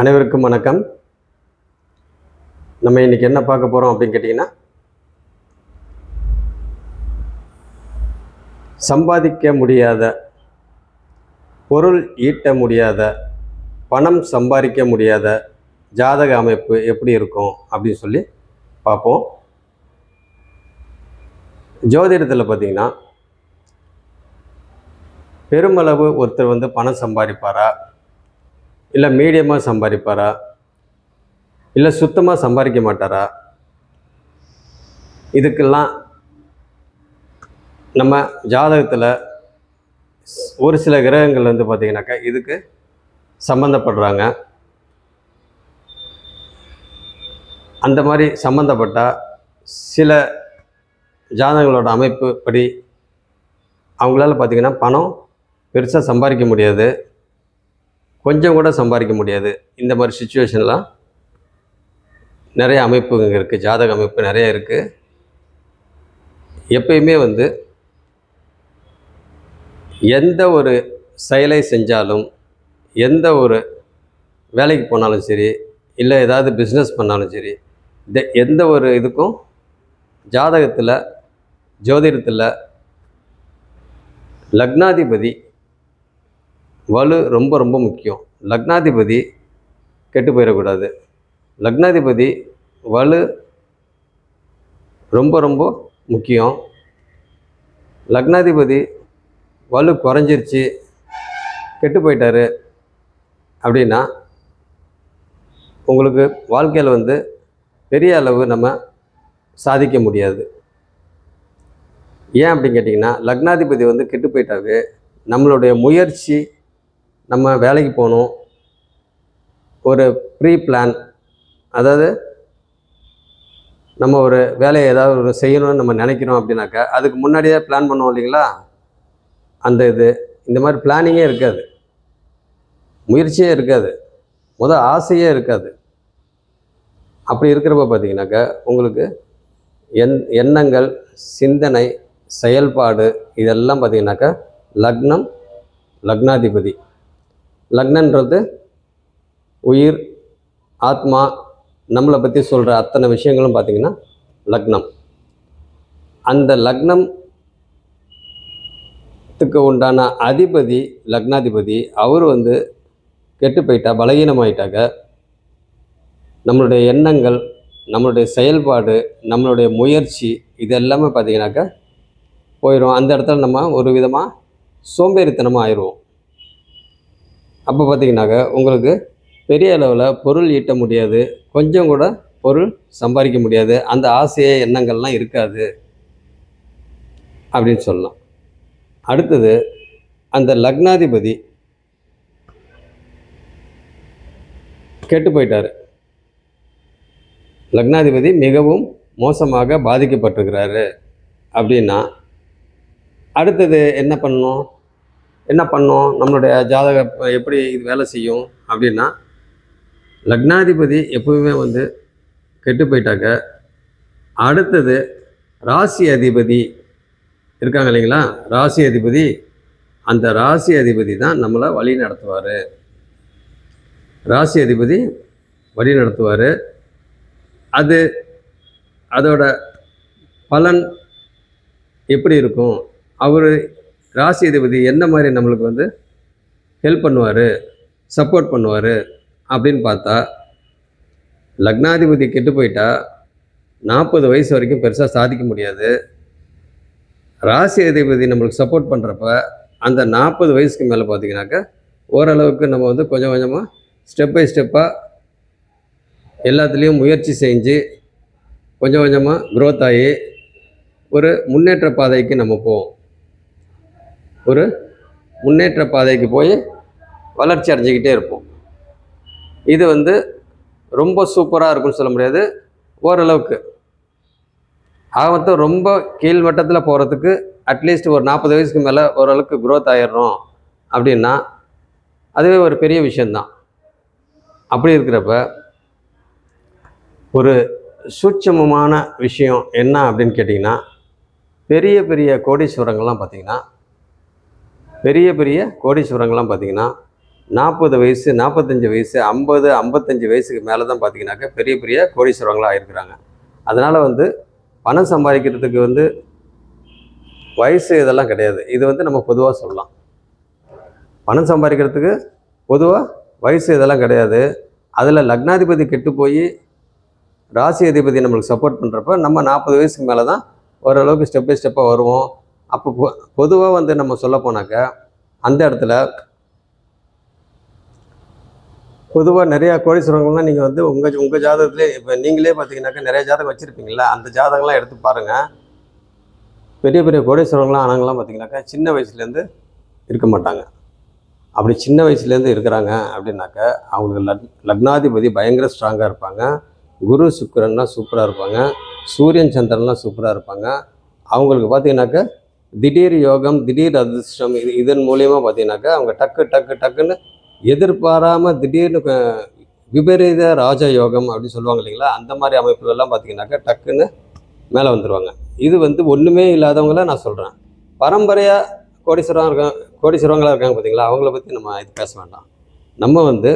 அனைவருக்கும் வணக்கம். நம்ம இன்றைக்கி என்ன பார்க்க போகிறோம் அப்படின்னு கேட்டிங்கன்னா சம்பாதிக்க முடியாத பொருள் ஈட்ட முடியாத பணம் சம்பாதிக்க முடியாத ஜாதக அமைப்பு எப்படி இருக்கும் அப்படின்னு சொல்லி பார்ப்போம். ஜோதிடத்தில் பார்த்தீங்கன்னா பெருமளவு ஒருத்தர் வந்து பணம் சம்பாதிப்பாரா? இல்லை மீடியமாக சம்பாதிப்பாரா? இல்லை சுத்தமாக சம்பாதிக்க மாட்டாரா? இதுக்கெல்லாம் நம்ம ஜாதகத்தில் ஒரு சில கிரகங்கள் வந்து பார்த்திங்கனாக்கா இதுக்கு சம்மந்தப்படுறாங்க அந்த மாதிரி சம்மந்தப்பட்டால் சில ஜாதகங்களோட அமைப்பு படி அவங்களால பார்த்திங்கன்னா பணம் பெருசாக சம்பாதிக்க முடியாது. கொஞ்சம் கூட சம்பாதிக்க முடியாது. இந்த மாதிரி சுச்சுவேஷன்லாம் நிறைய அமைப்புங்க இருக்குது ஜாதக அமைப்பு நிறைய இருக்குது எப்பயுமே வந்து எந்த ஒரு செயலை செஞ்சாலும் எந்த ஒரு வேலைக்கு போனாலும் சரி இல்லை ஏதாவது பிஸ்னஸ் பண்ணாலும் சரி இந்த எந்த ஒரு இதுக்கும் ஜாதகத்தில் ஜோதிடத்தில் லக்னாதிபதி வலு ரொம்ப ரொம்ப முக்கியம். லக்னாதிபதி கெட்டு போயிடக்கூடாது. லக்னாதிபதி வலு ரொம்ப ரொம்ப முக்கியம். லக்னாதிபதி வலு குறைஞ்சிருச்சு கெட்டு போயிட்டாரு அப்படின்னா உங்களுக்கு வாழ்க்கையில் வந்து பெரிய அளவு நம்ம சாதிக்க முடியாது. ஏன் அப்படின்னு கேட்டிங்கன்னா லக்னாதிபதி வந்து கெட்டு போயிட்டாவே நம்மளுடைய முயற்சி நம்ம வேலைக்கு போகணும். ஒரு ப்ரீ பிளான் அதாவது நம்ம ஒரு வேலையை ஏதாவது ஒரு செய்யணும்னு நம்ம நினைக்கிறோம் அப்படின்னாக்கா அதுக்கு முன்னாடியே பிளான் பண்ணுவோம் இல்லைங்களா? அந்த இது. இந்த மாதிரி பிளானிங்கே இருக்காது. முயற்சியே இருக்காது. முதல் ஆசையே இருக்காது. அப்படி இருக்கிறப்ப பார்த்தீங்கன்னாக்கா உங்களுக்கு எண் எண்ணங்கள் சிந்தனை செயல்பாடு இதெல்லாம் பார்த்தீங்கன்னாக்கா லக்னம் லக்னாதிபதி. லக்னன்றது உயிர் ஆத்மா நம்மளை பற்றி சொல்கிற அத்தனை விஷயங்களும் பார்த்திங்கன்னா லக்னம். அந்த லக்னத்துக்கு உண்டான அதிபதி லக்னாதிபதி அவர் வந்து கெட்டு போயிட்டா பலகீனமாயிட்டாக்க நம்மளுடைய எண்ணங்கள் நம்மளுடைய செயல்பாடு நம்மளுடைய முயற்சி இது எல்லாமே பார்த்திங்கனாக்கா போயிடும் அந்த இடத்துல நம்ம ஒரு விதமாக சோம்பேறித்தனமாக ஆயிடுவோம். அப்போ பார்த்தீங்கன்னாக்க உங்களுக்கு பெரிய அளவில் பொருள் ஈட்ட முடியாது. கொஞ்சம் கூட பொருள் சம்பாதிக்க முடியாது. அந்த ஆசைய எண்ணங்கள்லாம் இருக்காது. அப்படின்னு சொல்லலாம். அடுத்தது அந்த லக்னாதிபதி கெட்டு போயிட்டார் லக்னாதிபதி மிகவும் மோசமாக பாதிக்கப்பட்டிருக்கிறாரு. அப்படின்னா அடுத்தது என்ன பண்ணணும்? என்ன பண்ணோம்? நம்மளுடைய ஜாதக எப்படி இது வேலை செய்யும்? அப்படின்னா லக்னாதிபதி எப்பவுமே வந்து கெட்டு போயிட்டாக்க அடுத்தது ராசி அதிபதி இருக்காங்க இல்லைங்களா? ராசி அதிபதி அந்த ராசி அதிபதி தான் நம்மளை வழி நடத்துவார். ராசி அதிபதி வழி நடத்துவார். அது அதோட பலன் எப்படி இருக்கும்? அவர் ராசி அதிபதி என்ன மாதிரி நம்மளுக்கு வந்து ஹெல்ப் பண்ணுவார் சப்போர்ட் பண்ணுவார் அப்படின்னு பார்த்தா லக்னாதிபதி கெட்டு போயிட்டா நாற்பது வயசு வரைக்கும் பெருசாக சாதிக்க முடியாது. ராசி அதிபதி நம்மளுக்கு சப்போர்ட் பண்ணுறப்ப அந்த நாற்பது வயசுக்கு மேலே பார்த்தீங்கன்னாக்கா ஓரளவுக்கு நம்ம வந்து கொஞ்சம் கொஞ்சமாக ஸ்டெப் பை ஸ்டெப்பாக எல்லாத்துலேயும் முயற்சி செஞ்சு கொஞ்சம் கொஞ்சமாக க்ரோத் ஆகி ஒரு முன்னேற்ற பாதைக்கு நம்ம போவோம். ஒரு முன்னேற்ற பாதைக்கு போய் வளர்ச்சி அடைஞ்சிக்கிட்டே இருப்போம். இது வந்து ரொம்ப சூப்பராக இருக்கும்னு சொல்ல முடியாது. ஓரளவுக்கு. ஆகமொத்தம் ரொம்ப கீழ்மட்டத்தில் போகிறதுக்கு அட்லீஸ்ட் ஒரு நாற்பது வயசுக்கு மேலே ஓரளவுக்கு க்ரோத் ஆயிடுறோம் அப்படின்னா அதுவே ஒரு பெரிய விஷயந்தான் அப்படி இருக்கிறப்ப ஒரு சூட்சமமான விஷயம் என்ன அப்படின்னு கேட்டிங்கன்னா பெரிய பெரிய கோடீஸ்வரங்கள்லாம் பார்த்திங்கன்னா பெரிய பெரிய கோடீஸ்வரங்கள்லாம் பார்த்திங்கன்னா நாற்பது வயசு நாற்பத்தஞ்சு வயசு ஐம்பது ஐம்பத்தஞ்சு வயசுக்கு மேலே தான் பார்த்தீங்கன்னாக்கா பெரிய பெரிய கோடீஸ்வரங்களாக ஆயிருக்கிறாங்க. அதனால் வந்து பணம் சம்பாதிக்கிறதுக்கு வந்து வயசு இதெல்லாம் கிடையாது. இது வந்து நம்ம பொதுவாக சொல்லலாம். பணம் சம்பாதிக்கிறதுக்கு பொதுவாக வயசு இதெல்லாம் கிடையாது. அதில் லக்னாதிபதி கெட்டு போய் ராசி அதிபதி நம்மளுக்கு சப்போர்ட் பண்ணுறப்ப நம்ம நாற்பது வயசுக்கு மேலே தான் ஓரளவுக்கு ஸ்டெப் பை ஸ்டெப்பாக வருவோம். அப்போ பொ பொதுவாக வந்து நம்ம சொல்ல போனாக்க அந்த இடத்துல பொதுவாக நிறையா கோடீஸ்வரங்கள்லாம் நீங்கள் வந்து உங்கள் உங்கள் ஜாதகத்திலே இப்போ நீங்களே பார்த்தீங்கன்னாக்கா நிறைய ஜாதகம் வச்சுருப்பீங்களா அந்த ஜாதகம்லாம் எடுத்து பாருங்கள் பெரிய பெரிய கோடீஸ்வரங்களாம் ஆனவங்களாம் பார்த்தீங்கன்னாக்கா சின்ன வயசுலேருந்து இருக்க மாட்டாங்க. அப்படி சின்ன வயசுலேருந்து இருக்கிறாங்க அப்படின்னாக்கா அவங்களுக்கு லக் லக்னாதிபதி பயங்கர ஸ்ட்ராங்காக இருப்பாங்க. குரு சுக்கரன்லாம் சூப்பராக இருப்பாங்க. சூரியன் சந்திரன்லாம் சூப்பராக இருப்பாங்க. அவங்களுக்கு பார்த்தீங்கன்னாக்கா திடீர் யோகம் திடீர் அதிர்ஷ்டம் இது இதன் மூலியமாக பார்த்தீங்கன்னாக்கா அவங்க டக்கு டக்கு டக்குன்னு எதிர்பாராமல் திடீர்னு விபரீத ராஜ யோகம் அப்படின்னு சொல்லுவாங்க இல்லைங்களா? அந்த மாதிரி அமைப்புகள்லாம் பார்த்தீங்கன்னாக்கா டக்குன்னு மேலே வந்துடுவாங்க இது வந்து ஒன்றுமே இல்லாதவங்கள நான் சொல்கிறேன் பரம்பரையாக கோடீஸ்வரம் இருக்காங்க கோடீஸ்வரங்களாக இருக்காங்க பார்த்தீங்களா? அவங்கள பற்றி நம்ம இது பேச வேண்டாம். நம்ம வந்து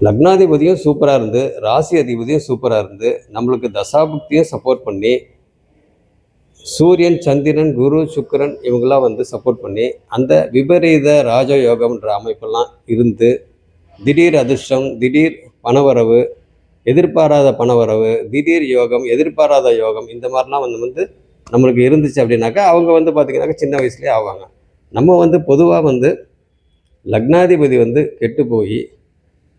லக்னாதிபதியும் சூப்பராக இருந்து ராசி அதிபதியும் சூப்பராக இருந்து நம்மளுக்கு தசாபுக்தியும் சப்போர்ட் பண்ணி சூரியன் சந்திரன் குரு சுக்கரன் இவங்கெல்லாம் வந்து சப்போர்ட் பண்ணி அந்த விபரீத ராஜயோகம்ன்ற அமைப்பெல்லாம் இருந்து திடீர் அதிர்ஷ்டம் திடீர் பணவரவு எதிர்பாராத பணவரவு திடீர் யோகம் எதிர்பாராத யோகம் இந்த மாதிரிலாம் வந்து வந்து நம்மளுக்கு இருந்துச்சு அப்படின்னாக்கா அவங்க வந்து பார்த்திங்கனாக்கா சின்ன வயசுலேயே ஆவாங்க. நம்ம வந்து பொதுவாக வந்து லக்னாதிபதி வந்து கெட்டு போய்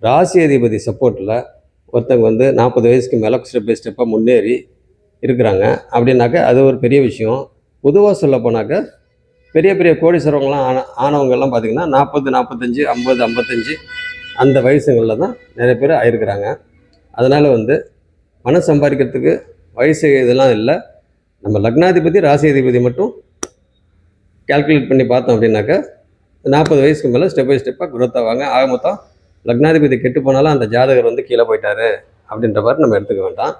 ராசி அதிபதி சப்போர்ட்டில் ஒருத்தவங்க வந்து நாற்பது வயசுக்கு மேலே ஸ்டெப் பை ஸ்டெப்பாக முன்னேறி இருக்கிறாங்க. அப்படின்னாக்கா அது ஒரு பெரிய விஷயம். பொதுவாக சொல்லப்போனாக்க பெரிய பெரிய கோடீஸ்வரவங்களாம் ஆன ஆனவங்கள்லாம் பார்த்திங்கன்னா நாற்பது நாற்பத்தஞ்சு ஐம்பது ஐம்பத்தஞ்சு அந்த வயசுங்களில் தான் நிறைய பேர் ஆயிருக்கிறாங்க. அதனால் வந்து பணம் சம்பாதிக்கிறதுக்கு வயசு இதெல்லாம் இல்லை. நம்ம லக்னாதிபதி ராசி அதிபதி மட்டும் கால்குலேட் பண்ணி பார்த்தோம் அப்படின்னாக்கா நாற்பது வயசுக்கு மேலே ஸ்டெப் பை ஸ்டெப்பாக குரோத் ஆவாங்க ஆக மொத்தம் லக்னாதிபதி கெட்டு போனாலும் அந்த ஜாதகர் வந்து கீழே போயிட்டாரு அப்படின்ற மாதிரி நம்ம எடுத்துக்க வேண்டாம்.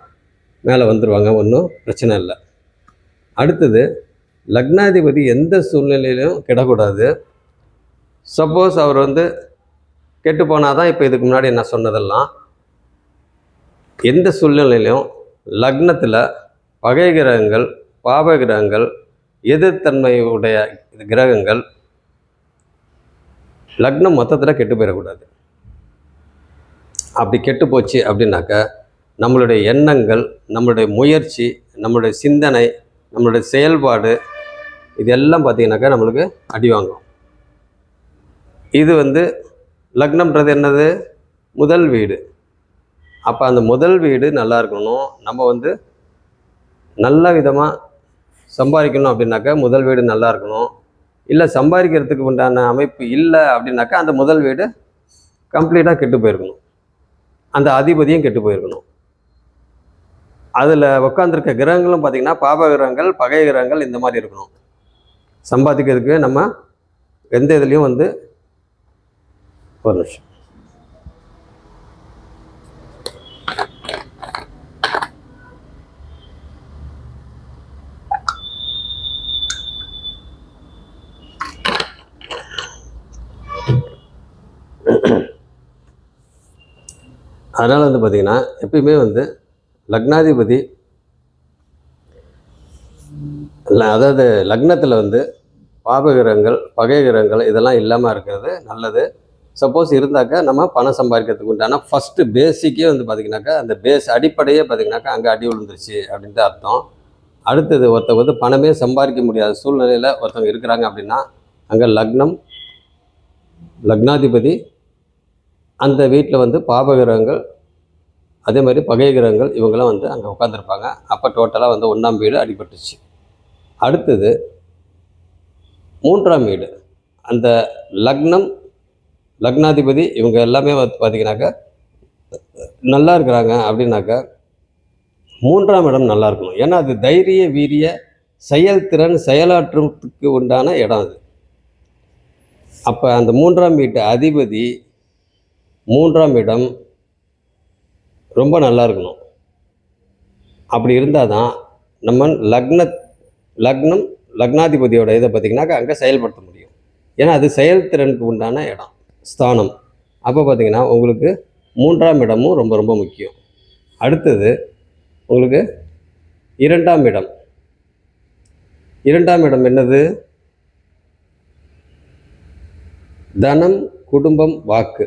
மேலே வந்துடுவாங்க ஒன்றும் பிரச்சனை இல்லை. அடுத்தது லக்னாதிபதி எந்த சூழ்நிலையிலும் கெடக்கூடாது. சப்போஸ் அவர் வந்து கெட்டு போனால் தான் இப்போ இதுக்கு முன்னாடி நான் சொன்னதெல்லாம். எந்த சூழ்நிலையிலும் லக்னத்தில் பகை கிரகங்கள் பாப கிரகங்கள் எதிர்த்தன்மையுடைய கிரகங்கள் லக்னம் மொத்தத்தில் கெட்டு போயிடக்கூடாது. அப்படி கெட்டு போச்சு அப்படின்னாக்கா நம்மளுடைய எண்ணங்கள் நம்மளுடைய முயற்சி நம்மளுடைய சிந்தனை நம்மளுடைய செயல்பாடு இதெல்லாம் பார்த்தீங்கன்னாக்கா நம்மளுக்கு அடி வாங்கும். இது வந்து லக்னம்ன்றது என்னது? முதல் வீடு. அப்போ அந்த முதல் வீடு நல்லா இருக்கணும். நம்ம வந்து நல்ல விதமாக சம்பாதிக்கணும் அப்படின்னாக்கா முதல் வீடு நல்லா இருக்கணும். இல்லை சம்பாதிக்கிறதுக்கு உண்டான அமைப்பு இல்லை அப்படின்னாக்கா அந்த முதல் வீடு கம்ப்ளீட்டாக கெட்டு போயிருக்கணும். அந்த அதிபதியும் கெட்டு போயிருக்கணும். அதில் உட்காந்துருக்க கிரகங்களும் பார்த்திங்கன்னா பாப கிரகங்கள் பகை கிரகங்கள் இந்த மாதிரி இருக்கணும். சம்பாதிக்கிறதுக்கு நம்ம எந்த இதுலேயும் வந்து ஒரு நிமிஷம். அதனால் வந்து பார்த்திங்கன்னா எப்பயுமே வந்து லக்னாதிபதி. அதாவது லக்னத்தில் வந்து பாபகிரகங்கள் பகை கிரகங்கள் இதெல்லாம் இல்லாமல் இருக்கிறது நல்லது. சப்போஸ் இருந்தாக்கா நம்ம பணம் சம்பாதிக்கிறதுக்கு உண்டான ஃபஸ்ட்டு பேசிக்கே வந்து பார்த்திங்கனாக்கா அந்த பேஸ் அடிப்படையே பார்த்திங்கனாக்கா அங்கே அடி விழுந்துருச்சு அப்படின்ட்டு அர்த்தம். அடுத்தது ஒருத்தவங்க வந்து பணமே சம்பாதிக்க முடியாத சூழ்நிலையில் ஒருத்தவங்க இருக்கிறாங்க அப்படின்னா அங்கே லக்னம் லக்னாதிபதி அந்த வீட்டில் வந்து பாபகிரகங்கள் அதே மாதிரி பகை கிரகங்கள் இவங்கெல்லாம் வந்து அங்கே உட்காந்துருப்பாங்க அப்போ டோட்டலாக வந்து ஒன்றாம் வீடு அடிபட்டுச்சு அடுத்தது மூன்றாம் வீடு. அந்த லக்னம் லக்னாதிபதி இவங்க எல்லாமே வந்து பார்த்தீங்கன்னாக்கா நல்லா இருக்கிறாங்க அப்படின்னாக்கா மூன்றாம் இடம் நல்லா இருக்கணும். ஏன்னா அது தைரிய வீரிய செயல்திறன் செயலாற்றத்துக்கு உண்டான இடம் அது. அப்போ அந்த மூன்றாம் வீட்டு அதிபதி மூன்றாம் இடம் ரொம்ப நல்லா இருக்கணும். அப்படி இருந்தால் தான் நம்ம லக்ன லக்னம் லக்னாதிபதியோட இதை பார்த்திங்கனாக்கா அங்கே செயல்படுத்த முடியும். ஏன்னா அது செயல்திறனுக்கு உண்டான இடம் ஸ்தானம். அப்போ பார்த்தீங்கன்னா உங்களுக்கு மூன்றாம் இடமும் ரொம்ப ரொம்ப முக்கியம். அடுத்தது உங்களுக்கு இரண்டாம் இடம். இரண்டாம் இடம் என்னது? தனம் குடும்பம் வாக்கு.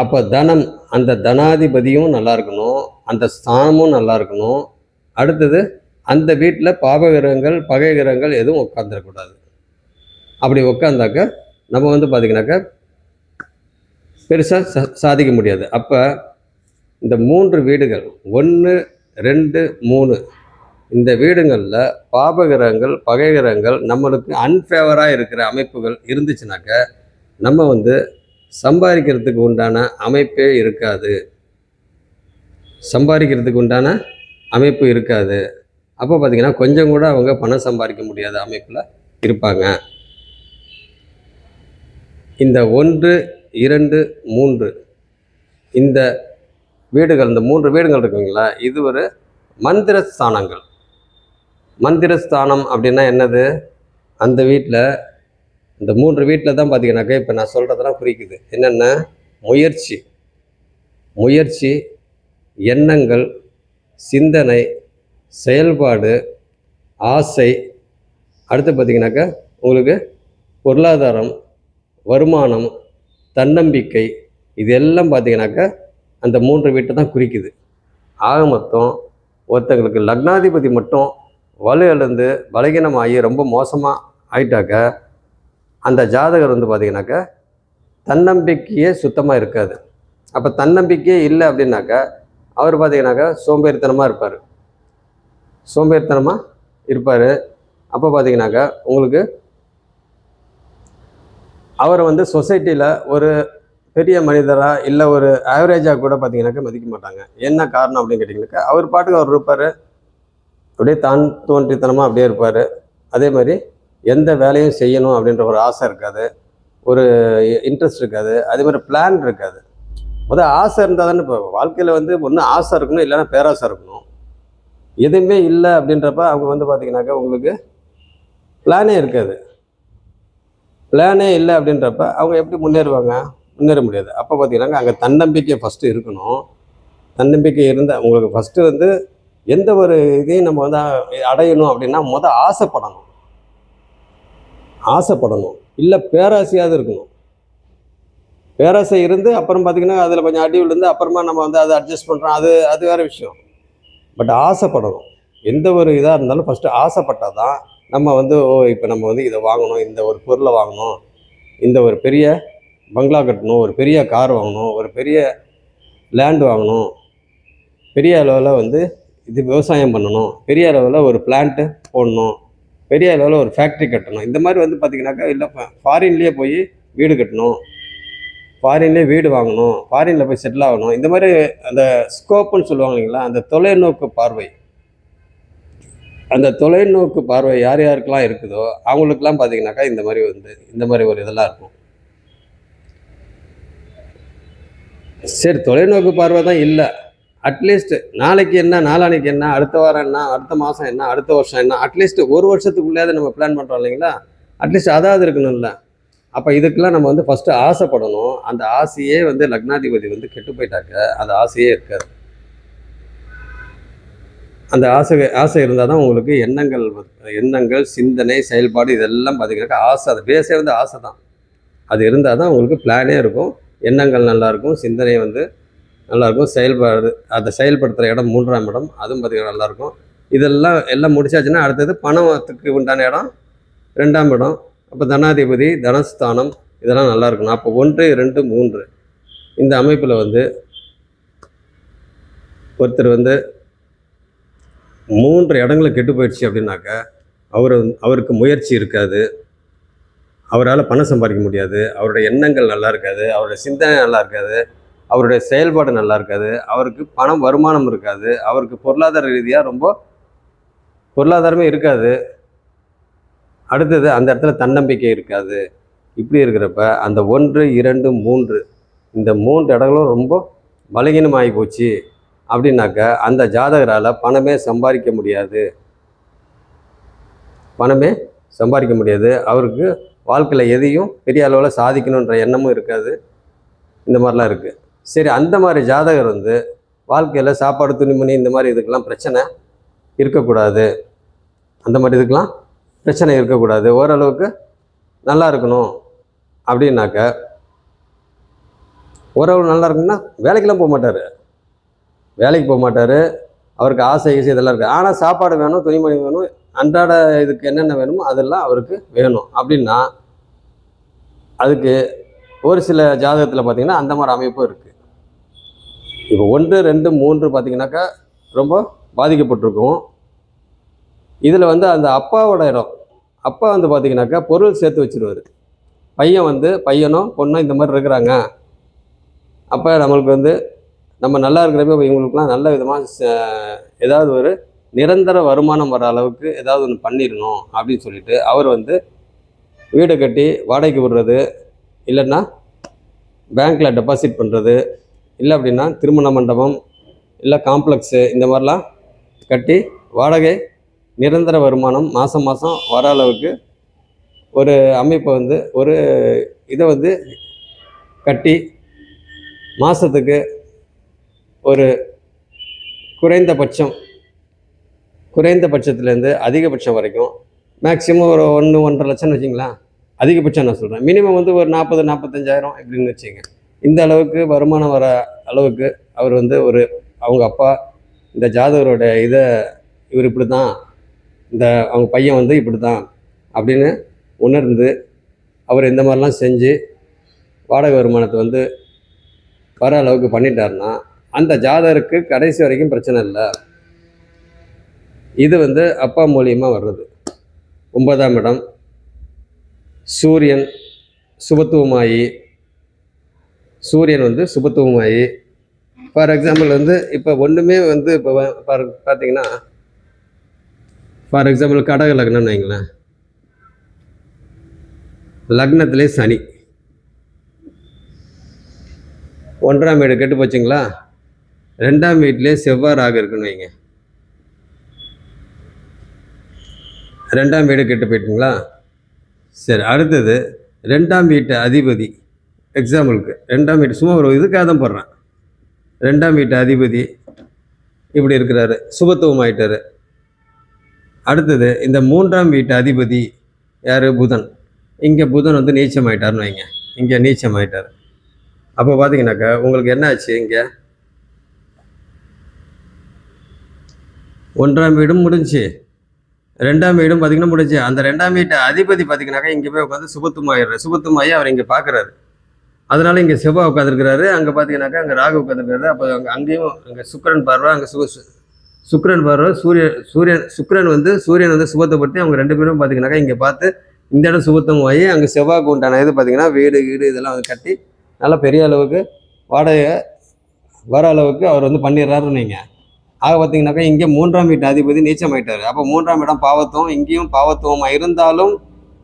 அப்போ தனம் அந்த தனாதிபதியும் நல்லா இருக்கணும் அந்த ஸ்தானமும் நல்லா இருக்கணும். அடுத்தது அந்த வீட்டில் பாபகிரகங்கள் பகை கிரகங்கள் எதுவும் உட்காந்துடக்கூடாது அப்படி உட்காந்தாக்க நம்ம வந்து பார்த்திங்கனாக்கா பெருசாக சா சாதிக்க முடியாது. அப்போ இந்த மூன்று வீடுகள் ஒன்று ரெண்டு மூணு இந்த வீடுங்களில் பாபகிரகங்கள் பகைகிரகங்கள் நம்மளுக்கு அன்ஃபேவராக இருக்கிற அமைப்புகள் இருந்துச்சுனாக்க நம்ம வந்து சம்பாதிக்கிறதுக்கு உண்டான அமைப்பே இருக்காது. சம்பாதிக்கிறதுக்கு உண்டான அமைப்பு இருக்காது. அப்போ பார்த்தீங்கன்னா கொஞ்சம் கூட அவங்க பணம் சம்பாதிக்க முடியாத அமைப்பில் இருப்பாங்க. இந்த ஒன்று இரண்டு மூன்று இந்த வீடுகள் இந்த மூன்று வீடுகள் இருக்குங்களா? இது ஒரு மந்திர ஸ்தானங்கள் மந்திர ஸ்தானம் அப்படின்னா என்னது? அந்த வீட்டில் இந்த மூன்று வீட்டில் தான் பார்த்தீங்கன்னாக்கா இப்போ நான் சொல்கிறதெல்லாம் குறிக்குது என்னென்ன முயற்சி. முயற்சி எண்ணங்கள் சிந்தனை செயல்பாடு ஆசை. அடுத்து பார்த்தீங்கன்னாக்கா உங்களுக்கு பொருளாதாரம் வருமானம் தன்னம்பிக்கை. இது எல்லாம் பார்த்தீங்கன்னாக்கா அந்த மூன்று வீட்டை தான் குறிக்குது. ஆக மொத்தம் ஒருத்தங்களுக்கு லக்னாதிபதி மட்டும் வலு எழுந்து பலகீனமாகி ரொம்ப மோசமாக ஆயிட்டாக்க அந்த ஜாதகர் வந்து பார்த்தீங்கன்னாக்கா தன்னம்பிக்கையே சுத்தமாக இருக்காது. அப்போ தன்னம்பிக்கையே இல்லை அப்படின்னாக்கா அவர் பார்த்தீங்கன்னாக்கா சோம்பேறித்தனமாக இருப்பார். சோம்பேறித்தனமாக இருப்பார். அப்போ பார்த்தீங்கன்னாக்கா உங்களுக்கு அவரை வந்து சொசைட்டியில் ஒரு பெரிய மனிதராக இல்லை ஒரு ஆவரேஜாக கூட பார்த்தீங்கன்னாக்கா மதிக்க மாட்டாங்க. என்ன காரணம் அப்படின்னு கேட்டிங்கனாக்கா அவர் பாட்டுக்கு அவர் இருப்பார். அப்படியே தான் தோன்றித்தனமாக அப்படியே இருப்பார். அதே மாதிரி எந்த வேலையும் செய்யணும் அப்படின்ற ஒரு ஆசை இருக்காது. ஒரு இன்ட்ரெஸ்ட் இருக்காது. அதே மாதிரி பிளான் இருக்காது. முதல் ஆசை இருந்தால் தானே இப்போ வாழ்க்கையில் வந்து ஒன்று ஆசை இருக்கணும் இல்லைன்னா பேராசை இருக்கணும். எதுவுமே இல்லை அப்படின்றப்ப அவங்க வந்து பார்த்திங்கனாக்கா உங்களுக்கு பிளானே இருக்காது. பிளானே இல்லை அப்படின்றப்ப அவங்க எப்படி முன்னேறுவாங்க? முன்னேற முடியாது. அப்போ பார்த்தீங்கன்னாக்கா அங்கே தன்னம்பிக்கை ஃபஸ்ட்டு இருக்கணும். தன்னம்பிக்கை இருந்தால் உங்களுக்கு ஃபஸ்ட்டு வந்து எந்த ஒரு இதையும் நம்ம வந்து அடையணும் அப்படின்னா முத ஆசைப்படணும். ஆசைப்படணும். இல்லை பேராசையாவது இருக்கணும். பேராசை இருந்து அப்புறம் பார்த்தீங்கன்னா அதில் கொஞ்சம் அடி விழுந்து அப்புறமா நம்ம வந்து அதை அட்ஜஸ்ட் பண்ணுறோம் அது அது வேறு விஷயம். பட் ஆசைப்படணும். எந்த ஒரு இதாக இருந்தாலும் ஃபஸ்ட்டு ஆசைப்பட்டால் தான் நம்ம வந்து ஓ இப்போ நம்ம வந்து இதை வாங்கணும் இந்த ஒரு பொருளை வாங்கணும். இந்த ஒரு பெரிய பங்களா கட்டணும் ஒரு பெரிய கார் வாங்கணும் ஒரு பெரிய லேண்ட் வாங்கணும். பெரிய அளவில் வந்து இது விவசாயம் பண்ணணும். பெரிய அளவில் ஒரு பிளான்ட்டு போடணும். பெரிய அளவில் ஒரு ஃபேக்ட்ரி கட்டணும். இந்த மாதிரி வந்து பார்த்திங்கனாக்கா இல்லை ஃபாரின்லேயே போய் வீடு கட்டணும். ஃபாரின்லேயே வீடு வாங்கணும். ஃபாரினில் போய் செட்டில் ஆகணும். இந்த மாதிரி அந்த ஸ்கோப்புன்னு சொல்லுவாங்க இல்லைங்களா அந்த தொலைநோக்கு பார்வை. அந்த தொலைநோக்கு பார்வை யார் யாருக்கெல்லாம் இருக்குதோ அவங்களுக்கெல்லாம் பார்த்தீங்கன்னாக்கா இந்த மாதிரி வந்து இந்த மாதிரி ஒரு இதெல்லாம் இருக்கும். சரி தொலைநோக்கு பார்வை தான் இல்லை. அட்லீஸ்ட் நாளைக்கு என்ன நாளானைக்கு என்ன அடுத்த வாரம் என்ன அடுத்த மாதம் என்ன அடுத்த வருஷம் என்ன அட்லீஸ்ட் ஒரு வருஷத்துக்குள்ளேயாவது நம்ம பிளான் பண்ணுறோம் இல்லைங்களா? அட்லீஸ்ட் அதாவது இருக்கணும்ல. அப்போ இதுக்கெல்லாம் நம்ம வந்து ஃபஸ்ட்டு ஆசைப்படணும். அந்த ஆசையே வந்து லக்னாதிபதி வந்து கெட்டு போயிட்டாக்க அந்த ஆசையே இருக்காது. அந்த ஆசை ஆசை இருந்தால் தான் உங்களுக்கு எண்ணங்கள் எண்ணங்கள் சிந்தனை செயல்பாடு இதெல்லாம் பார்த்தீங்கன்னாக்கா ஆசை. அது பேஸே வந்து ஆசை தான் அது இருந்தால் தான் உங்களுக்கு பிளானே இருக்கும். எண்ணங்கள் நல்லாயிருக்கும் சிந்தனை வந்து நல்லாயிருக்கும். செயல்பாடு அதை செயல்படுத்துகிற இடம் மூன்றாம் இடம். அதுவும் பார்த்திங்கன்னா நல்லாயிருக்கும். இதெல்லாம் எல்லாம் முடிச்சாச்சுன்னா அடுத்தது பணத்துக்கு உண்டான இடம் ரெண்டாம் இடம். அப்போ தனாதிபதி தனஸ்தானம் இதெல்லாம் நல்லா இருக்கணும் அப்போ ஒன்று ரெண்டு மூன்று. இந்த அமைப்பில் வந்து ஒருத்தர் வந்து மூன்று இடங்களை கெட்டு போயிடுச்சு அப்படின்னாக்க அவர் அவருக்கு முயற்சி இருக்காது. அவரால் பணம் சம்பாதிக்க முடியாது. அவருடைய எண்ணங்கள் நல்லா இருக்காது. அவருடைய சிந்தனை நல்லா இருக்காது. அவருடைய செயல்பாடு நல்லா இருக்காது அவருக்கு பணம் வருமானம் இருக்காது அவருக்கு பொருளாதார ரீதியாக ரொம்ப பொருளாதாரமே இருக்காது. அடுத்தது அந்த இடத்துல தன்னம்பிக்கை இருக்காது. இப்படி இருக்கிறப்ப அந்த ஒன்று இரண்டு மூன்று இந்த மூன்று இடங்களும் ரொம்ப பலகீனமாகி போச்சு. அப்படின்னாக்கா அந்த ஜாதகரால் பணமே சம்பாதிக்க முடியாது. பணமே சம்பாதிக்க முடியாது. அவருக்கு வாழ்க்கையில் எதையும் பெரிய அளவில் சாதிக்கணுன்ற எண்ணமும் இருக்காது. இந்த மாதிரிலாம் இருக்குது சரி அந்த மாதிரி ஜாதகர் வந்து வாழ்க்கையில் சாப்பாடு துணிமணி இந்த மாதிரி இதுக்கெல்லாம் பிரச்சனை இருக்கக்கூடாது. அந்த மாதிரி இதுக்கெல்லாம் பிரச்சனை இருக்கக்கூடாது. ஓரளவுக்கு நல்லா இருக்கணும் அப்படின்னாக்க ஓரளவு நல்லா இருக்குன்னா வேலைக்கெல்லாம் போக மாட்டார். வேலைக்கு போக மாட்டார். அவருக்கு ஆசை ஈசை இதெல்லாம் இருக்குது ஆனால் சாப்பாடு வேணும் துணிமணி வேணும் அன்றாட இதுக்கு என்னென்ன வேணுமோ அதெல்லாம் அவருக்கு வேணும். அப்படின்னா அதுக்கு ஒரு சில ஜாதகத்தில் பார்த்திங்கன்னா அந்த மாதிரி அமைப்பும் இருக்குது இப்போ ஒன்று ரெண்டு மூன்று பார்த்திங்கனாக்கா ரொம்ப பாதிக்கப்பட்டிருக்கும். இதில் வந்து அந்த அப்பாவோட இடம். அப்பா வந்து பார்த்திங்கனாக்கா பொருள் சேர்த்து வச்சுருவார். பையன் வந்து பையனும் பொண்ணும் இந்த மாதிரி இருக்கிறாங்க. அப்போ நம்மளுக்கு வந்து நம்ம நல்லா இருக்கிறப்ப இவங்களுக்குலாம் நல்ல விதமாக ஏதாவது ஒரு நிரந்தர வருமானம் வர அளவுக்கு ஏதாவது ஒன்று பண்ணிடணும் அப்படின்னு சொல்லிட்டு அவர் வந்து வீடை கட்டி வாடகைக்கு விடுறது இல்லைன்னா பேங்க்கில் டெபாசிட் பண்ணுறது இல்லை அப்படின்னா திருமண மண்டபம் இல்லை காம்ப்ளெக்ஸு இந்த மாதிரிலாம் கட்டி வாடகை நிரந்தர வருமானம் மாதம் மாதம் வர அளவுக்கு ஒரு அமைப்பை வந்து ஒரு இதை வந்து கட்டி மாதத்துக்கு ஒரு குறைந்தபட்சம் குறைந்தபட்சத்துலேருந்து அதிகபட்சம் வரைக்கும் மேக்ஸிமம் ஒரு ஒன்று ஒன்றரை லட்சம்னு வச்சிங்களேன். அதிகபட்சம் நான் சொல்கிறேன் மினிமம் வந்து ஒரு நாற்பது நாற்பத்தஞ்சாயிரம் இப்படின்னு வச்சுங்க இந்த அளவுக்கு வருமானம் வர அளவுக்கு அவர் வந்து ஒரு அவங்க அப்பா இந்த ஜாதகரோட இதை இவர் இப்படி தான் இந்த அவங்க பையன் வந்து இப்படி தான் அப்படின்னு உணர்ந்து அவர் இந்த மாதிரிலாம் செஞ்சு வாடகை வருமானத்தை வந்து வர அளவுக்கு பண்ணிட்டாருன்னா அந்த ஜாதகருக்கு கடைசி வரைக்கும் பிரச்சனை இல்லை. இது வந்து அப்பா மூலியமாக வர்றது. ஒன்பதாம் இடம் சூரியன் சுபத்துவமாயி சூரியன் வந்து சுபத்துவமாயி ஃபார் எக்ஸாம்பிள் வந்து இப்போ ஒன்றுமே வந்து இப்போ ஃபார் பார்த்தீங்கன்னா ஃபார் எக்ஸாம்பிள் கடக லக்னம்னு வைங்களேன். லக்னத்திலே சனி. ஒன்றாம் வீடு கெட்டு போச்சுங்களா? ரெண்டாம் வீட்டிலே செவ்வாய் ராகு இருக்குன்னு வைங்க. ரெண்டாம் வீடு கெட்டு போயிட்டுங்களா? சரி அடுத்தது ரெண்டாம் வீட்டு அதிபதி. எக்ஸாம்பிளுக்கு ரெண்டாம் வீட்டு சும்மா ஒரு இதுக்காக தான் போடுறேன். ரெண்டாம் வீட்டு அதிபதி இப்படி இருக்கிறாரு. சுபத்துவம் ஆயிட்டாரு. அடுத்தது இந்த மூன்றாம் வீட்டு அதிபதி யார்? புதன். இங்கே புதன் வந்து நீச்சம் ஆயிட்டாருன்னு வைங்க. இங்கே நீச்சம் ஆயிட்டார். அப்போ பார்த்தீங்கன்னாக்கா உங்களுக்கு என்ன ஆச்சு இங்கே? ஒன்றாம் வீடும் முடிஞ்சுச்சு ரெண்டாம் வீடும் பார்த்தீங்கன்னா முடிஞ்சு. அந்த ரெண்டாம் வீட்டு அதிபதி பார்த்தீங்கன்னாக்கா இங்கே போய் உட்காந்து சுபத்துமாயிடுறாரு சுபத்துமாயி அவர் இங்கே பார்க்குறாரு அதனால இங்கே செவ்வாய் உட்காந்துருக்கிறாரு அங்கே பார்த்தீங்கன்னாக்கா அங்கே ராகு உட்காந்துருக்காரு அப்போ அங்கே அங்கேயும் அங்கே சுக்கிரன் பார்வை அங்கே சு சு- சுக்கிரன் பார்வை சூரிய சூரியன் சுக்கிரன் வந்து சூரியன் வந்து சுபத்தை பற்றி அவங்க ரெண்டு பேரும் பார்த்தீங்கன்னாக்கா இங்கே பார்த்து இந்த இடம் சுபத்தம் ஆகி அங்கே செவ்வாய்க்கு உண்டான இது பார்த்தீங்கன்னா வீடு வீடு இதெல்லாம் வந்து கட்டி நல்லா பெரிய அளவுக்கு வாடகை வர அளவுக்கு அவர் வந்து பண்ணிடுறாரு நீங்கள் ஆக பார்த்தீங்கன்னாக்கா இங்கே மூன்றாம் வீட்டு அதிபதி நீச்சம் ஆயிட்டார் அப்போ மூன்றாம் இடம் பாவத்துவம் இங்கேயும் பாவத்துவமாக இருந்தாலும்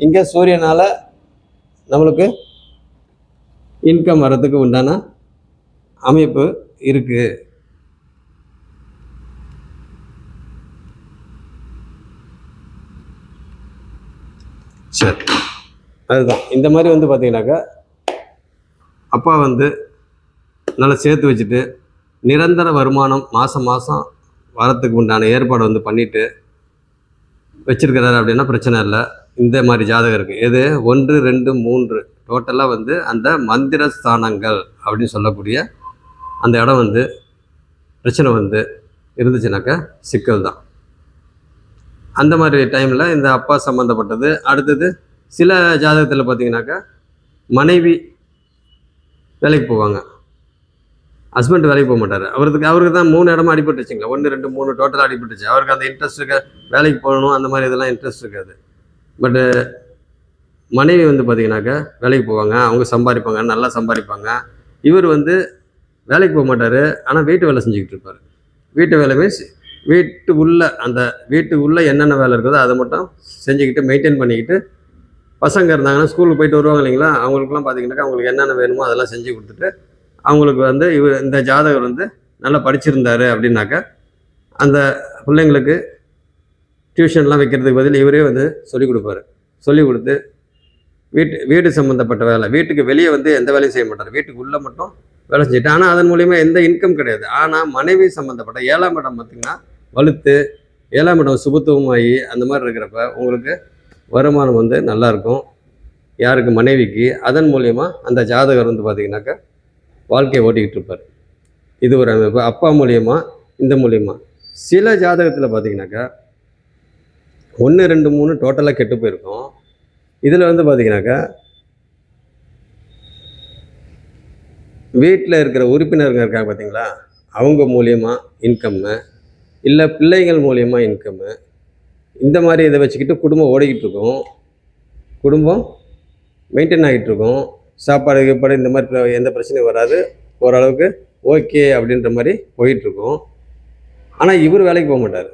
இங்கே சூரியனால் நம்மளுக்கு இன்கம் வர்றதுக்கு உண்டான அமைப்பு இருக்குது சரி. அதுதான். இந்த மாதிரி வந்து பார்த்தீங்கன்னாக்கா அப்பா வந்து நல்லா சேர்த்து வச்சுட்டு நிரந்தர வருமானம் மாதம் மாதம் வரத்துக்கு உண்டான ஏற்பாடு வந்து பண்ணிட்டு வச்சிருக்கிறாரு அப்படின்னா பிரச்சனை இல்லை. இந்த மாதிரி ஜாதகம் இருக்குது எது? ஒன்று ரெண்டு மூன்று. டோட்டலாக வந்து அந்த மந்திர ஸ்தானங்கள் அப்படின்னு சொல்லக்கூடிய அந்த இடம் வந்து பிரச்சனை வந்து இருந்துச்சுனாக்கா சிக்கல் தான். அந்த மாதிரி டைமில் இந்த அப்பா சம்மந்தப்பட்டது அடுத்தது சில ஜாதகத்தில் பார்த்தீங்கன்னாக்கா மனைவி வேலைக்கு போவாங்க. ஹஸ்பண்ட் வேலைக்கு போக மாட்டார். அவருக்கு அவருக்கு தான் மூணு இடமா அடிபட்டுச்சுங்களா. ஒன்று ரெண்டு மூணு டோட்டலாக அடிபட்டுச்சு. அவருக்கு அந்த இன்ட்ரெஸ்ட் இருக்க. வேலைக்கு போகணும் அந்த மாதிரி இதெல்லாம் இன்ட்ரெஸ்ட் இருக்காது. பட்டு மனைவி வந்து பார்த்தீங்கன்னாக்கா வேலைக்கு போவாங்க அவங்க சம்பாதிப்பாங்க நல்லா சம்பாதிப்பாங்க. இவர் வந்து வேலைக்கு போக மாட்டார் ஆனால் வீட்டு வேலை செஞ்சுக்கிட்டு இருப்பார். வீட்டு வேலை மீன்ஸ் வீட்டு உள்ள அந்த வீட்டு உள்ள என்னென்ன வேலை இருக்குதோ அதை மட்டும் செஞ்சுக்கிட்டு மெயின்டைன் பண்ணிக்கிட்டு பசங்க இருந்தாங்கன்னா ஸ்கூலுக்கு போயிட்டு வருவாங்க இல்லைங்களா? அவங்களுக்குலாம் பார்த்தீங்கன்னாக்கா அவங்களுக்கு என்னென்ன வேணுமோ அதெல்லாம் செஞ்சு கொடுத்துட்டு அவங்களுக்கு வந்து இவர் இந்த ஜாதகர் வந்து நல்லா படிச்சிருந்தாரு அப்படின்னாக்கா அந்த பிள்ளைங்களுக்கு டியூஷன்லாம் வைக்கிறதுக்கு பதில் இவரே வந்து சொல்லிக் கொடுப்பாரு. சொல்லிக் கொடுத்து வீட்டு வீடு சம்மந்தப்பட்ட வேலை. வீட்டுக்கு வெளியே வந்து எந்த வேலையும் செய்ய மாட்டார். வீட்டுக்கு உள்ளே மட்டும் வேலை செஞ்சுட்டு ஆனால் அதன் மூலியமா எந்த இன்கம் கிடையாது. ஆனால் மனைவி சம்மந்தப்பட்ட ஏழாம் இடம் பார்த்திங்கன்னா வலுத்து ஏழாம் இடம் சுபத்துவமாகி அந்த மாதிரி இருக்கிறப்ப உங்களுக்கு வருமானம் வந்து நல்லாயிருக்கும் யாருக்கு? மனைவிக்கு. அதன் மூலயமா அந்த ஜாதகர் வந்து பார்த்தீங்கன்னாக்கா வாழ்க்கையை ஓட்டிக்கிட்டு இருப்பார். இது ஒரு அமைப்பு. அப்பா மூலயமா இந்த மூலயமா. சில ஜாதகத்தில் பார்த்தீங்கன்னாக்கா ஒன்று ரெண்டு மூணு டோட்டலாக கெட்டு போயிருக்கோம். இதில் வந்து பார்த்தீங்கன்னாக்கா வீட்டில் இருக்கிற உறுப்பினர்கள் இருக்காங்க பார்த்தீங்களா? அவங்க மூலியமாக இன்கம்மு இல்லை பிள்ளைகள் மூலியமாக இன்கம்மு இந்த மாதிரி இதை வச்சுக்கிட்டு குடும்பம் ஓடிக்கிட்டு இருக்கும். குடும்பம் மெயின்டைன் ஆகிட்டு இருக்கும். சாப்பாடு கீப்பாடு இந்த மாதிரி எந்த பிரச்சனையும் வராது. ஓரளவுக்கு ஓகே அப்படின்ற மாதிரி போயிட்டுருக்கும் ஆனால் இவர் வேலைக்கு போக மாட்டார்.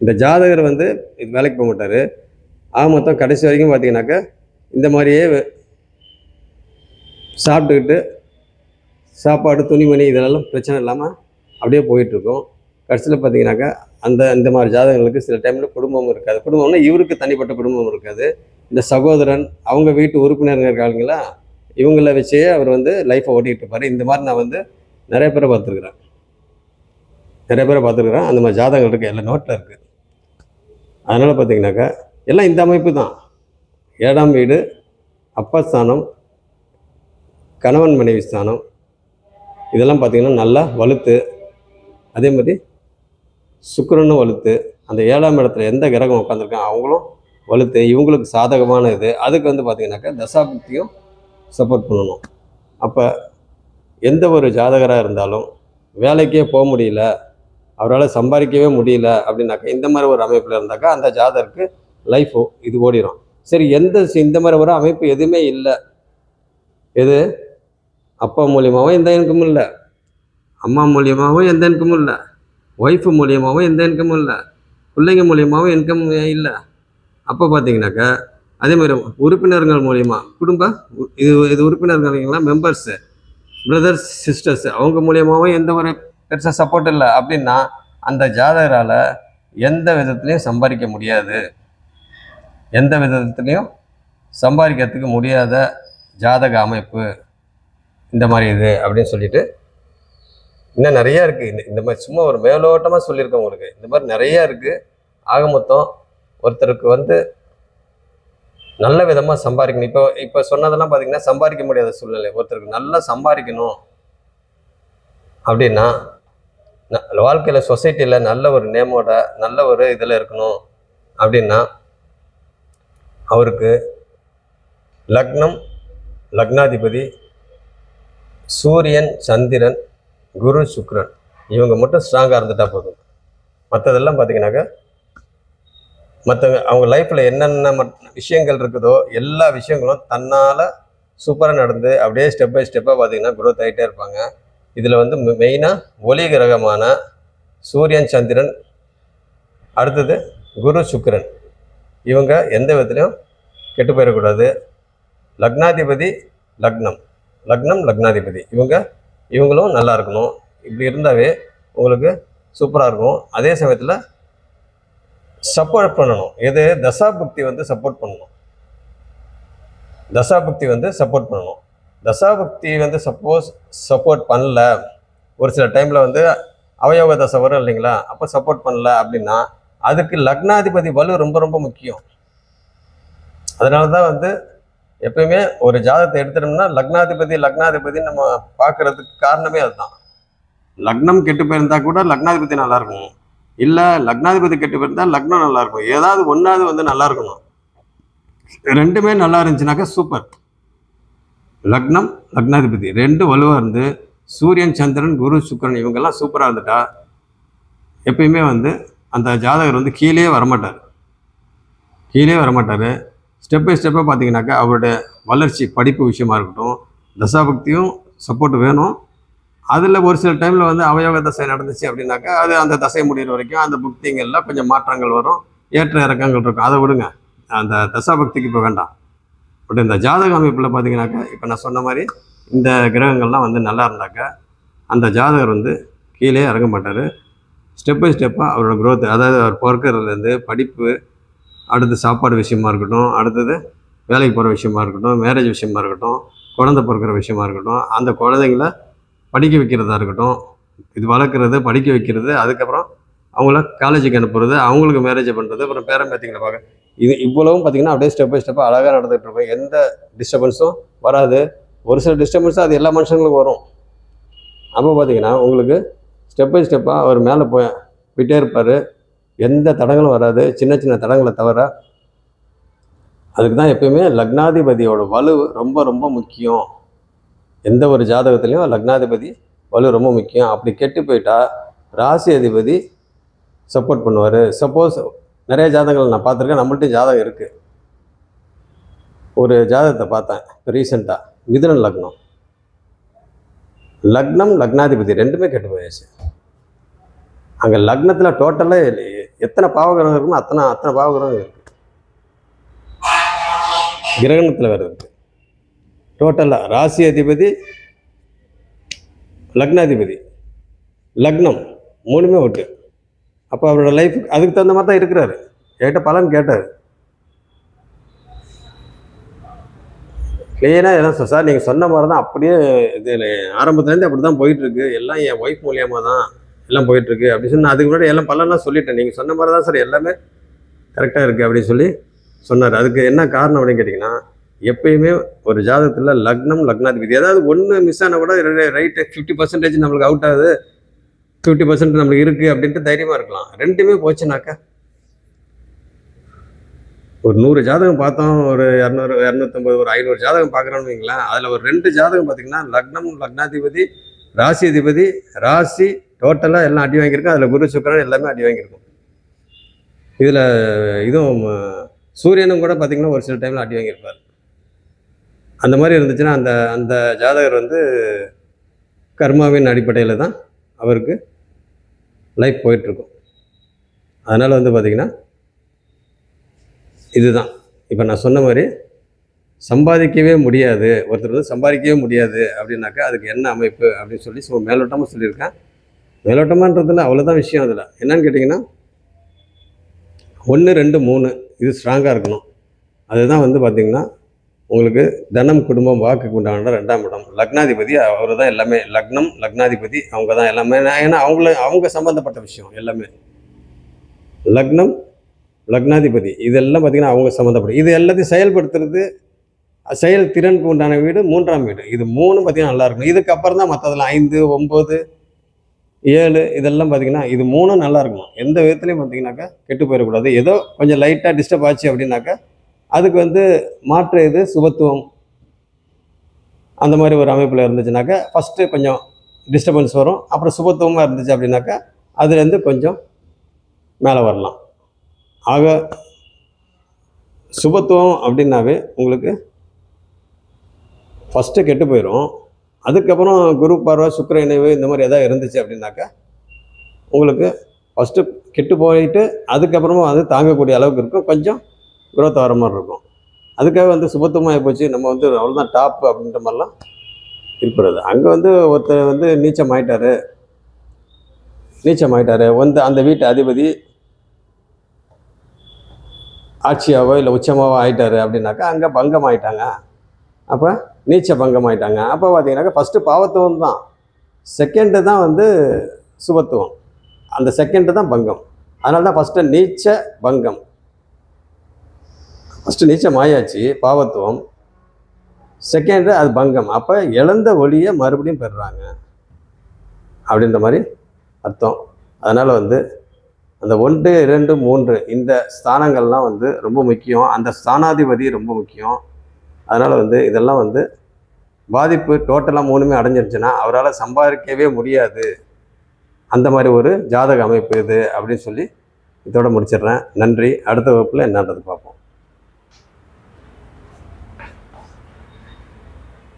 இந்த ஜாதகர் வந்து இது வேலைக்கு போக மாட்டார். ஆக மொத்தம் கடைசி வரைக்கும் பார்த்தீங்கன்னாக்கா இந்த மாதிரியே சாப்பிட்டுக்கிட்டு சாப்பாடு துணிமணி இதெல்லாம் பிரச்சனை இல்லாமல் அப்படியே போயிட்டுருக்கும். கடைசியில் பார்த்தீங்கன்னாக்கா அந்த இந்த மாதிரி ஜாதகங்களுக்கு சில டைமில் குடும்பம் இருக்காது. குடும்பம்னா இவருக்கு தனிப்பட்ட குடும்பம் இருக்காது. இந்த சகோதரன் அவங்க வீட்டு உறுப்பினருங்க இருக்காங்களா இவங்கள வச்சே அவர் வந்து லைஃப்பை ஓட்டிகிட்டு இருப்பார். இந்த மாதிரி நான் வந்து நிறைய பேரை பார்த்துருக்குறேன். நிறைய பேரை பார்த்துருக்குறேன். அந்த மாதிரி ஜாதகங்கள் இருக்குது எல்லா நோட்டில் இருக்குது அதனால் பார்த்தீங்கன்னாக்கா எல்லாம் இந்த அமைப்பு தான். ஏழாம் வீடு அப்பா ஸ்தானம் கணவன் மனைவி ஸ்தானம். இதெல்லாம் பார்த்திங்கன்னா நல்லா வலுத்து அதே மாதிரி சுக்கரனும் வலுத்து அந்த ஏழாம் இடத்துல எந்த கிரகம் உட்காந்துருக்காங்க அவங்களும் வலுத்து இவங்களுக்கு சாதகமான இது. அதுக்கு வந்து பார்த்திங்கனாக்கா தசாபுக்தியும் சப்போர்ட் பண்ணணும். அப்போ எந்த ஒரு ஜாதகராக இருந்தாலும் வேலைக்கே போக முடியல அவரால் சம்பாதிக்கவே முடியல அப்படின்னாக்கா இந்த மாதிரி ஒரு அமைப்பில் இருந்தாக்கா அந்த ஜாதகருக்கு லைஃபோ இது ஓடிடும் சரி எந்த சி- இந்த மாதிரி ஒரு அமைப்பு எதுவுமே இல்லை. எது? அப்பா மூலியமாகவும் எந்த இன்கமும் இல்லை. அம்மா மூலியமாகவும் எந்த இன்கமும் இல்லை. ஒய்ஃபு மூலியமாகவும் எந்த இன்கமும் இல்லை. பிள்ளைங்க மூலியமாகவும் இன்கம் இல்லை. அப்போ பார்த்தீங்கன்னாக்கா அதே மாதிரி உறுப்பினர்கள் மூலிமா குடும்ப இது இது உறுப்பினர்கள்லாம் மெம்பர்ஸு பிரதர்ஸ் சிஸ்டர்ஸ் அவங்க மூலியமாகவும் எந்த ஒரு பெருசாக சப்போர்ட் இல்லை. அப்படின்னா அந்த ஜாதகரால் எந்த விதத்துலையும் சம்பாதிக்க முடியாது. எந்த விதத்துலேயும் சம்பாதிக்கிறதுக்கு முடியாத ஜாதக அமைப்பு இந்த மாதிரி இது அப்படின்னு சொல்லிட்டு இன்னும் நிறையா இருக்குது இந்த இந்த மாதிரி சும்மா ஒரு மேலோட்டமாக சொல்லியிருக்கேன் உங்களுக்கு. இந்த மாதிரி நிறையா இருக்குது ஆக மொத்தம் ஒருத்தருக்கு வந்து நல்ல விதமாக சம்பாதிக்கணும். இப்போ இப்போ சொன்னதெல்லாம் பார்த்தீங்கன்னா சம்பாதிக்க முடியாத சூழ்நிலை. ஒருத்தருக்கு நல்லா சம்பாதிக்கணும் அப்படின்னா வாழ்க்கையில் சொசைட்டியில் நல்ல ஒரு நேமோட நல்ல ஒரு இதில் இருக்கணும் அப்படின்னா அவருக்கு லக்னம் லக்னாதிபதி சூரியன் சந்திரன் குரு சுக்ரன். இவங்க மட்டும் ஸ்ட்ராங்காக இருந்துட்டால் போதும். மற்றதெல்லாம் பார்த்தீங்கன்னாக்கா மற்றவங்க அவங்க லைஃப்பில் என்னென்ன மட் விஷயங்கள் இருக்குதோ எல்லா விஷயங்களும் தன்னால் சூப்பராக நடந்து அப்படியே ஸ்டெப் பை ஸ்டெப்பாக பார்த்தீங்கன்னா குரோத் ஆகிட்டே இருப்பாங்க. இதில் வந்து மெயினாக ஒளி கிரகமான சூரியன் சந்திரன் அடுத்தது குரு சுக்ரன். இவங்க எந்த விதத்துலையும் கெட்டு போயிடக்கூடாது. லக்னாதிபதி லக்னம். லக்னம் லக்னாதிபதி. இவங்க இவங்களும் நல்லா இருக்கணும். இப்படி இருந்தாவே உங்களுக்கு சூப்பராக இருக்கும். அதே சமயத்தில் சப்போர்ட் பண்ணணும். எது? தசாபக்தி வந்து சப்போர்ட் பண்ணணும். தசாபக்தி வந்து சப்போர்ட் பண்ணணும். தசாபக்தி வந்து சப்போஸ் சப்போர்ட் பண்ணல. ஒரு சில டைமில் வந்து அவயோக தசை வரும் இல்லைங்களா? அப்போ சப்போர்ட் பண்ணல அப்படின்னா அதுக்கு லக்னாதிபதி வலு ரொம்ப ரொம்ப முக்கியம். அதனால தான் வந்து எப்பயுமே ஒரு ஜாதகத்தை எடுத்துட்டோம்னா லக்னாதிபதி லக்னாதிபதி நம்ம பார்க்கறதுக்கு காரணமே அதுதான். லக்னம் கெட்டு போயிருந்தா கூட லக்னாதிபதி நல்லா இருக்கும். இல்லை லக்னாதிபதி கெட்டு போயிருந்தா லக்னம் நல்லா இருக்கும். ஏதாவது ஒன்றாவது வந்து நல்லா இருக்கணும். ரெண்டுமே நல்லா இருந்துச்சுனாக்கா சூப்பர். லக்னம் லக்னாதிபதி ரெண்டு வலுவாக இருந்து சூரியன் சந்திரன் குரு சுக்கிரன் இவங்கெல்லாம் சூப்பராக இருந்துட்டா எப்பயுமே வந்து அந்த ஜாதகர் வந்து கீழே வரமாட்டார். கீழே வரமாட்டார். ஸ்டெப் பை ஸ்டெப்பாக பார்த்தீங்கன்னாக்கா அவருடைய வளர்ச்சி படிப்பு விஷயமா இருக்கட்டும் தசாபக்தியும் சப்போர்ட் வேணும். அதில் ஒரு சில டைமில் வந்து அவயோக தசை நடந்துச்சு அப்படின்னாக்கா அது அந்த தசை முடிகிற வரைக்கும் அந்த புக்திங்களில் கொஞ்சம் மாற்றங்கள் வரும். ஏற்ற இறக்கங்கள் இருக்கும். அதை விடுங்க. அந்த தசாபக்திக்கு இப்போ வேண்டாம். பட் இந்த ஜாதக அமைப்பில் பார்த்தீங்கன்னாக்கா இப்போ நான் சொன்ன மாதிரி இந்த கிரகங்கள்லாம் வந்து நல்லா இருந்தாக்கா அந்த ஜாதகர் வந்து கீழே இறங்க மாட்டார். ஸ்டெப் பை ஸ்டெப்பாக அவரோட க்ரோத் அதாவது அவர் பிறக்கிறதுலேருந்து படிப்பு அடுத்து சாப்பாடு விஷயமா இருக்கட்டும் அடுத்தது வேலைக்கு போகிற விஷயமா இருக்கட்டும் மேரேஜ் விஷயமா இருக்கட்டும் குழந்தை பிறக்கிற விஷயமா இருக்கட்டும் அந்த குழந்தைங்கள படிக்க வைக்கிறதா இருக்கட்டும் இது வளர்க்குறது படிக்க வைக்கிறது அதுக்கப்புறம் அவங்கள காலேஜுக்கு அனுப்புறது அவங்களுக்கு மேரேஜ் பண்ணுறது அப்புறம் பேரன் பேத்திங்களை பார்க்க. இது இவ்வளவும் பார்த்தீங்கன்னா அப்படியே ஸ்டெப் பை ஸ்டெப்பாக அழகாக நடந்துகிட்டு இருக்கும். எந்த டிஸ்டர்பன்ஸும் வராது. ஒரு சில டிஸ்டர்பன்ஸும் அது எல்லா மனுஷங்களுக்கும் வரும். அப்போ பார்த்தீங்கன்னா உங்களுக்கு ஸ்டெப் பை ஸ்டெப்பாக அவர் மேலே போய் போயிட்டே இருப்பார். எந்த தடங்களும் வராது. சின்ன சின்ன தடங்களை தவிர அதுக்கு தான் எப்பயுமே லக்னாதிபதியோட வலு ரொம்ப ரொம்ப முக்கியம். எந்த ஒரு ஜாதகத்துலேயும் லக்னாதிபதி வலு ரொம்ப முக்கியம். அப்படி கெட்டு போயிட்டா ராசி அதிபதி சப்போர்ட் பண்ணுவார். சப்போஸ் நிறைய ஜாதகங்கள் நான் பார்த்துருக்கேன். நம்மள்ட்ட ஜாதகம் இருக்குது ஒரு ஜாதகத்தை பார்த்தேன். இப்போ ரீசெண்டாக மிதுன லக்னம். லக்னம் லக்னாதிபதி ரெண்டுமே கெட்டு போயாச்சு. அங்கே லக்னத்தில் டோட்டலாக எத்தனை பாவகிரகம் இருக்குமோ அத்தனை அத்தனை பாவகிரகம் இருக்குது கிரகணத்தில் வேறு இருக்குது டோட்டலாக ராசி அதிபதி லக்னாதிபதி லக்னம் மூணுமே ஒட்டு. அப்போ அவரோட லைஃப் அதுக்கு தகுந்த மாதிரி தான் இருக்கிறாரு. என்கிட்ட பலன் கேட்டார். கிளீனாக எல்லாம் சார் நீங்கள் சொன்ன மாதிரி தான் அப்படியே இது ஆரம்பத்துலேருந்து அப்படி தான் போயிட்டுருக்கு எல்லாம் என் ஒய்ஃப் மூலியமாக தான் எல்லாம் போயிட்டுருக்கு அப்படின்னு சொன்னால் அதுக்கு முன்னாடி எல்லாம் பலன்லாம் சொல்லிட்டேன். நீங்கள் சொன்ன மாதிரி தான் சார் எல்லாமே கரெக்டாக இருக்குது அப்படின்னு சொல்லி சொன்னார். அதுக்கு என்ன காரணம் அப்படின்னு கேட்டிங்கன்னா எப்பயுமே ஒரு ஜாதகத்தில் லக்னம் லக்னாதிபதி ஏதாவது ஒன்று மிஸ் ஆனால் கூட ரைட்டு ஃபிஃப்டி பர்சன்டேஜ் நம்மளுக்கு அவுட் ஆகுது. ஃபிஃப்டி பர்சன்ட் நம்மளுக்கு இருக்குது அப்படின்ட்டு தைரியமாக இருக்கலாம். ரெண்டுமே போச்சுனாக்கா ஒரு நூறு ஜாதகம் பார்த்தோம் ஒரு இரநூறு இரநூத்தம்பது ஒரு ஐநூறு ஜாதகம் பார்க்குறோன்னு வைங்களேன் அதில் ஒரு ரெண்டு ஜாதகம் பார்த்தீங்கன்னா லக்னம் லக்னாதிபதி ராசி அதிபதி ராசி டோட்டலாக எல்லாம் அடி வாங்கியிருக்கோம் அதில் குரு சுக்கரன் எல்லாமே அடி வாங்கியிருக்கும். இதில் இதுவும் சூரியனும் கூட பார்த்திங்கன்னா ஒரு சில டைமில் அடி வாங்கியிருப்பார். அந்த மாதிரி இருந்துச்சுன்னா அந்த அந்த ஜாதகர் வந்து கர்மாவின் அடிப்படையில் தான் அவருக்கு லைஃப் போயிட்டுருக்கும். அதனால் வந்து பார்த்திங்கன்னா இதுதான். இப்போ நான் சொன்ன மாதிரி சம்பாதிக்கவே முடியாது. ஒருத்தர் வந்து சம்பாதிக்கவே முடியாது அப்படின்னாக்கா அதுக்கு என்ன அமைப்பு அப்படின்னு சொல்லி சும்மா மேலோட்டமாக சொல்லியிருக்கேன். மேலோட்டமான்றதுல அவ்வளோதான் விஷயம் அதில். என்னன்னு கேட்டிங்கன்னா ஒன்று ரெண்டு மூணு இது ஸ்ட்ராங்காக இருக்கணும். அதுதான் வந்து பார்த்திங்கன்னா உங்களுக்கு தனம் குடும்பம் வாக்குக்கு உண்டான ரெண்டாம் இடம். லக்னாதிபதி அவர் தான் எல்லாமே. லக்னம் லக்னாதிபதி அவங்க தான் எல்லாமே. நான் ஏன்னா அவங்கள அவங்க சம்மந்தப்பட்ட விஷயம் எல்லாமே. லக்னம் லக்னாதிபதி இதெல்லாம் பார்த்திங்கன்னா அவங்க சம்மந்தப்பட்ட இது எல்லாத்தையும் செயல்படுத்துறது செயல் திறனுக்கு உண்டான வீடு மூன்றாம் வீடு. இது மூணு பார்த்திங்கன்னா நல்லா இருக்கணும் இதுக்கப்புறம் தான் மற்றதெல்லாம் ஐந்து ஒம்பது ஏழு இதெல்லாம் பார்த்திங்கன்னா இது மூணும் நல்லா இருக்கணும் எந்த விதத்துலையும் பார்த்தீங்கன்னாக்கா கெட்டு போயிடக்கூடாது. ஏதோ கொஞ்சம் லைட்டாக டிஸ்டர்ப் ஆச்சு அப்படின்னாக்கா அதுக்கு வந்து மாற்று இது சுபத்துவம் அந்த மாதிரி ஒரு அமைப்பில் இருந்துச்சுனாக்கா ஃபஸ்ட்டு கொஞ்சம் டிஸ்டர்பன்ஸ் வரும். அப்புறம் சுபத்துவமாக இருந்துச்சு அப்படின்னாக்கா அதுலேருந்து கொஞ்சம் மேலே வரலாம். ஆக சுபத்துவம் அப்படின்னாவே உங்களுக்கு ஃபஸ்ட்டு கெட்டு போயிடும் அதுக்கப்புறம் குரு பார்வை சுக்கர இணைவு இந்த மாதிரி எதாவது இருந்துச்சு அப்படின்னாக்கா உங்களுக்கு ஃபஸ்ட்டு கெட்டு போயிட்டு அதுக்கப்புறமா அது தாங்கக்கூடிய அளவுக்கு இருக்கும். கொஞ்சம் குரோத் வர மாதிரி இருக்கும். அதுக்காக வந்து சுபத்துவமாக போச்சு. நம்ம வந்து அவ்வளோதான் டாப் அப்படின்ற மாதிரிலாம் இருக்கிறது அங்கே வந்து ஒருத்தர் வந்து நீச்சம் ஆயிட்டாரு. நீச்சம் ஆயிட்டாரு. வந்து அந்த வீட்டு அதிபதி ஆட்சியாவோ இல்லை உச்சமாவோ ஆயிட்டாரு அப்படின்னாக்கா அங்கே பங்கம் ஆயிட்டாங்க. அப்போ நீச்ச பங்கமாயிட்டாங்க. அப்போ பார்த்தீங்கன்னாக்கா ஃபஸ்ட்டு பாவத்துவம் தான். செகண்டு தான் வந்து சுபத்துவம். அந்த செகண்டு தான் பங்கம். அதனால தான் ஃபஸ்ட்டு நீச்ச பங்கம். ஃபஸ்ட்டு நீச்சம் ஆயாச்சு பாவத்துவம். செகண்டு அது பங்கம். அப்போ இழந்த ஒளியை மறுபடியும் பெறுறாங்க. அப்படின்ற மாதிரி அர்த்தம். அதனால் வந்து அந்த ஒன்று இரண்டு மூன்று இந்த ஸ்தானங்கள்லாம் வந்து ரொம்ப முக்கியம். அந்த ஸ்தானாதிபதி ரொம்ப முக்கியம். அதனால் வந்து இதெல்லாம் வந்து பாதிப்பு டோட்டலாக மூணுமே அடைஞ்சிருச்சுன்னா அவரால் சம்பாதிக்கவே முடியாது. அந்த மாதிரி ஒரு ஜாதக அமைப்பு இது அப்படின்னு சொல்லி இதோட முடிச்சிடுறேன். நன்றி. அடுத்த வகுப்பில் என்னன்றது பார்ப்போம்.